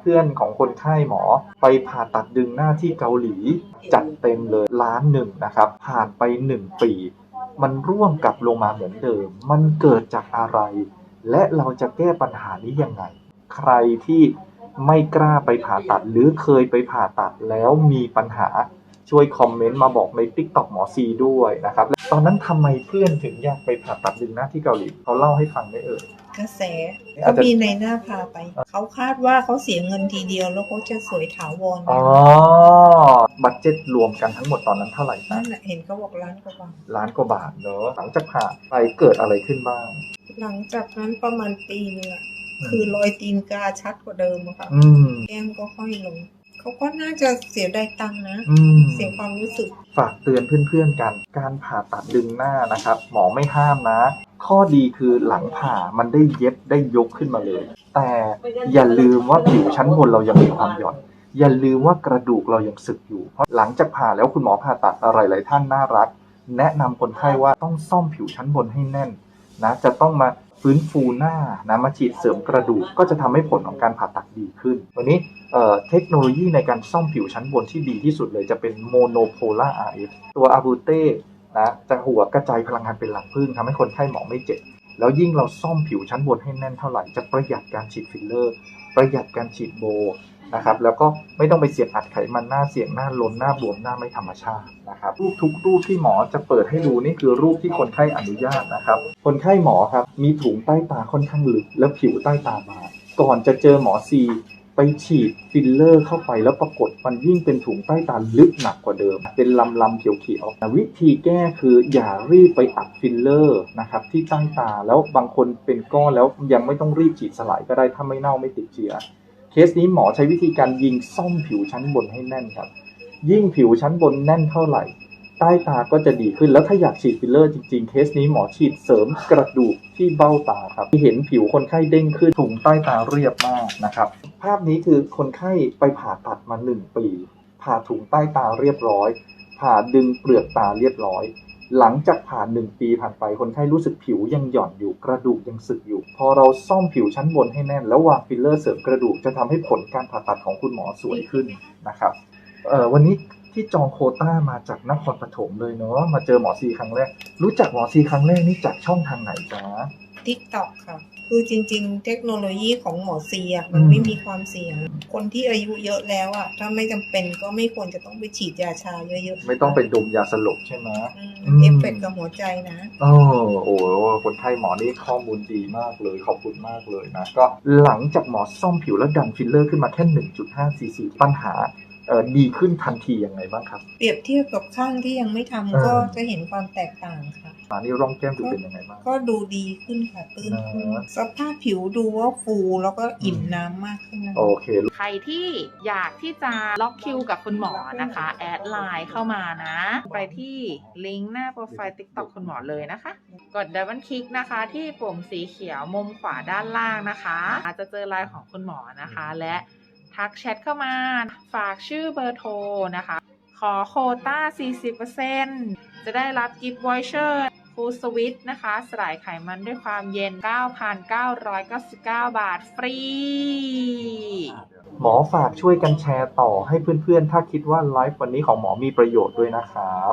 เพื่อนของคนไข้หมอไปผ่าตัดดึงหน้าที่เกาหลี จัดเต็มเลยล้านหนึ่งนะครับ ผ่านไปหนึ่งปี มันร่วงกลับลงมาเหมือนเดิม มันเกิดจากอะไร และเราจะแก้ปัญหานี้ยังไง ใครที่ไม่กล้าไปผ่าตัดหรือเคยไปผ่าตัดแล้วมีปัญหา ช่วยคอมเมนต์มาบอกใน t ิ k t o k หมอซีด้วยนะครับและตอนนั้นทำไมเพื่อนถึงอยากไปผ่าตัดดึงหน้าที่เกาหลีเขาเล่าให้ฟังได้เอ่ย กระแสอาเขาจจะมีในหน้าพาไป เขาคาดว่าเขาเสียเงินทีเดียวแล้วเขาจะสวยถาวรอ๋อ บัตเจ็ตรวมกันทั้งหมดตอนนั้นเท่าไหร่นะนั่นแหละเห็นเขาบอกล้านกว่าบาทล้านกว่าบาทเนอะหลังจากผ่าไปเกิดอะไรขึ้นบ้าง หลังจากนั้นประมาณปีนึงอะคือรอยตีนกาชัดกว่าเดิมอะค่ะอืม แก้มก็ค่อยลง เขาก็น่าจะเสียได้ตังค์นะ อืม เสียความรู้สึก ฝากเตือนเพื่อนๆกัน การผ่าตัดดึงหน้านะครับ หมอไม่ห้ามนะ ข้อดีคือหลังผ่ามันได้เย็บได้ยกขึ้นมาเลย แต่อย่าลืมว่าผิวชั้นบนเรายังมีความหย่อน อย่าลืมว่ากระดูกเรายังสึกอยู่ เพราะหลังจากผ่าแล้วคุณหมอผ่าตัดอะไรหลายท่านน่ารัก แนะนำคนไข้ว่าต้องซ่อมผิวชั้นบนให้แน่นนะ จะต้องมา ฟื้นฟูหน้านะมาฉีดเสริมกระดูกก็จะทำให้ผลของการผ่าตัดดีขึ้นวันนี้เทคโนโลยีในการซ่อมผิวชั้นบนที่ดีที่สุดเลยจะเป็นโมโนโพล่า RF ตัวอาบูเต้นะจะหัวกระจายพลังงานเป็นหลังพึ่งทำให้คนไข้หมอไม่เจ็บ แล้วยิ่งเราซ่อมผิวชั้นบนให้แน่นเท่าไหร่จะประหยัดการฉีดฟิลเลอร์ ประหยัดการฉีดโบ นะครับ แล้วก็ไม่ต้องไปเสี่ยงอัดไขมันหน้าเสี่ยงหน้าล้นหน้าบวมหน้าไม่ธรรมชาตินะครับรูปทุกรูปที่หมอจะเปิดให้ดูนี่คือรูปที่คนไข้อนุญาตนะครับ คนไข้หมอครับมีถุงใต้ตาค่อนข้างลึก และผิวใต้ตาบางก่อนจะเจอหมอซีไปฉีดฟิลเลอร์เข้าไปแล้วปรากฏมันยิ่งเป็นถุงใต้ตาลึกหนักกว่าเดิม เป็นลำลำๆเขียวๆวิธีแก้คืออย่ารีบไปอัดฟิลเลอร์นะครับที่ใต้ตาแล้วบางคนเป็นก้อนแล้วยังไม่ต้องรีบฉีดสลายก็ได้ถ้าไม่เน่าไม่ติดเชื้อ เคสนี้หมอใช้วิธีการยิงซ่อมผิวชั้นบนให้แน่นครับ ยิ่งผิวชั้นบนแน่นเท่าไหร่ ใต้ตาก็จะดีขึ้นแล้วถ้าอยากฉีดฟิลเลอร์จริงๆ เคสนี้หมอฉีดเสริมกระดูกที่เบ้าตาครับที่เห็นผิวคนไข้เด้งขึ้นถุงใต้ตาเรียบมากนะครับ ภาพนี้คือคนไข้ไปผ่าตัดมา 1 ปี ผ่าถุงใต้ตาเรียบร้อย ผ่าดึงเปลือกตาเรียบร้อย หลังจากผ่านหนึ่งปีผ่านไปคนไข้รู้สึกผิวยังหย่อนอยู่กระดูกยังสึกอยู่ พอเราซ่อมผิวชั้นบนให้แน่น แล้ววางฟิลเลอร์เสริมกระดูกจะทำให้ผลการผ่าตัดของคุณหมอสวยขึ้นนะครับเออวันนี้ที่จองโคต้ามาจากนครปฐมเลยเนาะมาเจอหมอซีครั้งแรก รู้จักหมอซีครั้งแรกนี่จากช่องทางไหนจ๊ะ ทิกตอกค่ะ คือจริง ๆ เทคโนโลยีของหมอซีอะมันอืมไม่มีความเสี่ยง คนที่อายุเยอะแล้วอะ ถ้าไม่จำเป็นก็ไม่ควรจะต้องไปฉีดยาชาเยอะๆไม่ต้องไปดมยาสลบใช่ไหมอืมอืมเอฟเฟกต์กับหัวใจนะ โอ้โหคนไข้หมอนี่ข้อมูลดีมากเลยขอบคุณมากเลยนะ ก็หลังจากหมอซ่อมผิวแล้วดันฟิลเลอร์ขึ้นมาแค่ 1.5 ซีซีปัญหาเอ่อ ดีขึ้นทันทียังไงบ้างครับ เปรียบเทียบกับข้างที่ยังไม่ทำเออก็จะเห็นความแตกต่างค่ะมานี่ร่องแก้มดูเป็นยังไงบ้างก็ดูดีขึ้นค่ะตื้นขึ้นนะสภาพผิวดูว่าฟูแล้วก็อิ่มน้ำมากขึ้นนะโอเคใครที่อยากที่จะล็อกคิวกับคุณหมอนะคะ แอดไลน์เข้ามานะ ไปที่ลิงก์หน้าโปรไฟล์ TikTok คุณหมอเลยนะคะ กดดับเบิลคลิกนะคะ ที่ปุ่มสีเขียวมุมขวาด้านล่างนะคะ อาจจะเจอไลน์ของคุณหมอนะคะและ ทักแชทเข้ามาฝากชื่อเบอร์โทรนะคะ ขอโคต้า 40%จะได้รับกิฟต์วอยเชอร์ฟูสวิตนะคะ สลายไขมันด้วยความเย็น 9,999 บาทฟรี หมอฝากช่วยกันแชร์ต่อให้เพื่อนๆ ถ้าคิดว่าไลฟ์วันนี้ของหมอมีประโยชน์ด้วยนะครับ